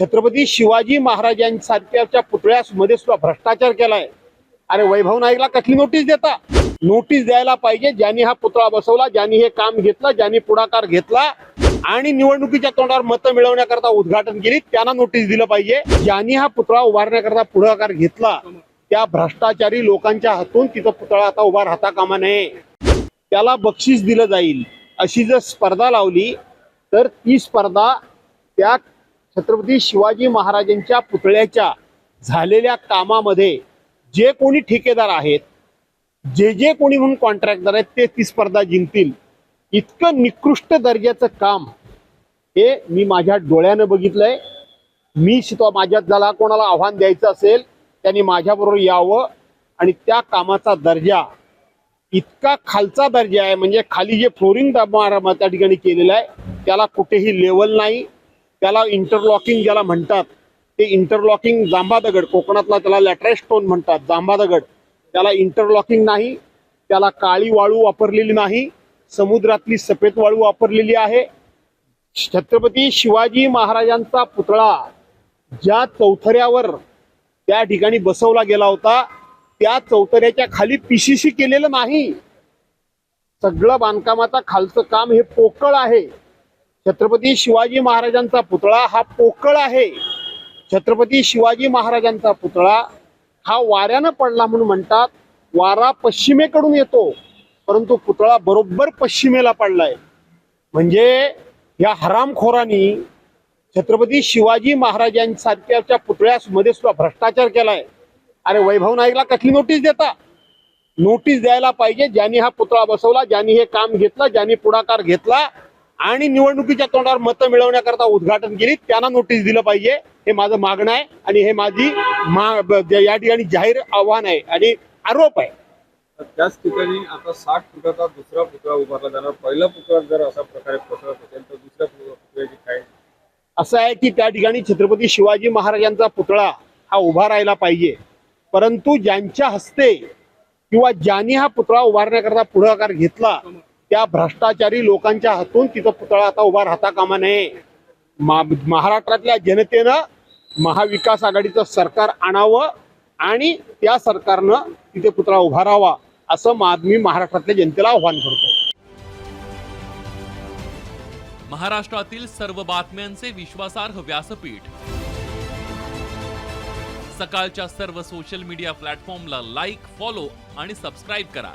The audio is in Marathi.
छत्रपती शिवाजी महाराजांसारख्याच्या पुतळ्यामध्ये सुद्धा भ्रष्टाचार केलाय. अरे वैभव नाईकला कसली नोटीस देता? नोटीस द्यायला पाहिजे ज्यांनी हा पुतळा बसवला ज्यांनी हे काम घेतलं ज्यांनी पुढाकार घेतला आणि निवडणुकीच्या तोंडावर मतं मिळवण्याकरता उद्घाटन केली त्यांना नोटीस दिलं पाहिजे. ज्यांनी हा पुतळा उभारण्याकरता पुढाकार घेतला त्या भ्रष्टाचारी लोकांच्या हातून तिथं पुतळा आता उभा राहता कामा नये. त्याला बक्षीस दिलं जाईल. अशी जर स्पर्धा लावली तर ती स्पर्धा त्या छत्रपती शिवाजी महाराजांच्या पुतळ्याच्या झालेल्या कामामध्ये जे कोणी ठेकेदार आहेत जे जे कोणी म्हणून कॉन्ट्रॅक्टर आहेत ते ती स्पर्धा जिंकतील. इतकं निकृष्ट दर्जाचं काम हे मी माझ्या डोळ्यानं बघितलंय. मी सुद्धा माझ्यात ज्याला कोणाला आव्हान द्यायचं असेल त्यांनी माझ्याबरोबर यावं आणि त्या कामाचा दर्जा इतका खालचा दर्जा आहे म्हणजे खाली जे फ्लोरिंग त्या ठिकाणी केलेलं आहे त्याला कुठेही लेवल नाही. त्याला इंटरलॉकिंग ज्याला म्हणतात ते इंटरलॉकिंग जांभा दगड कोकणातला त्याला लॅट्राइट स्टोन म्हणतात जांभा दगड त्याला इंटरलॉकिंग नाही त्याला काळी वाळू वापरलेली नाही समुद्रातली सफेद वाळू वापरलेली आहे. छत्रपती शिवाजी महाराजांचा पुतळा ज्या चौथऱ्यावर त्या ठिकाणी बसवला गेला होता त्या चौथऱ्याच्या खाली पीसीसी केलेलं नाही. सगळं बांधकामाचा खालचं काम हे पोकळ आहे. छत्रपती शिवाजी महाराजांचा पुतळा हा पोकळ आहे. छत्रपती शिवाजी महाराजांचा पुतळा हा वाऱ्यानं पडला म्हणून म्हणतात वारा पश्चिमेकडून येतो परंतु पुतळा बरोबर पश्चिमेला पडलाय. म्हणजे या हरामखोरांनी छत्रपती शिवाजी महाराजांसारख्याच्या पुतळ्यामध्ये सुद्धा भ्रष्टाचार केलाय. अरे वैभव नाईकला कसली नोटीस देता? नोटीस द्यायला पाहिजे ज्यांनी हा पुतळा बसवला ज्यांनी हे काम घेतलं ज्यांनी पुढाकार घेतला आणि निवडणुकीच्या तोंडावर मतं मिळवण्याकरता उद्घाटन केली. त्यांना नोटीस दिलं पाहिजे. हे माझं मागणं आहे आणि हे माझी मा- या ठिकाणी जाहीर आव्हान आहे आणि आरोप आहे. त्याच ठिकाणी आता साठ फुटाचा दुसरा पुतळा उभारला जाणार. पहिला पुतळा जर अशा प्रकारे कोसळत असेल तर दुसऱ्या पुतळ्याची काय? असं आहे की त्या ठिकाणी छत्रपती शिवाजी महाराजांचा पुतळा हा उभा राहायला पाहिजे. परंतु ज्यांच्या हस्ते किंवा ज्यांनी हा पुतळा उभारण्याकरता पुढाकार घेतला त्या भ्रष्टाचारी लोकांच्या हातून तिथं पुतळा आता उभा राहता कामा नये. महाराष्ट्रातल्या जनतेनं महाविकास आघाडीचं सरकार आणावं आणि त्या सरकारनं तिथे पुतळा उभा राहावा असं मी महाराष्ट्रातल्या जनतेला आव्हान करतो. महाराष्ट्रातील सर्व बातम्यांचे विश्वासार्ह व्यासपीठ. सकाळच्या सर्व सोशल मीडिया प्लॅटफॉर्मला लाईक फॉलो आणि सबस्क्राईब करा.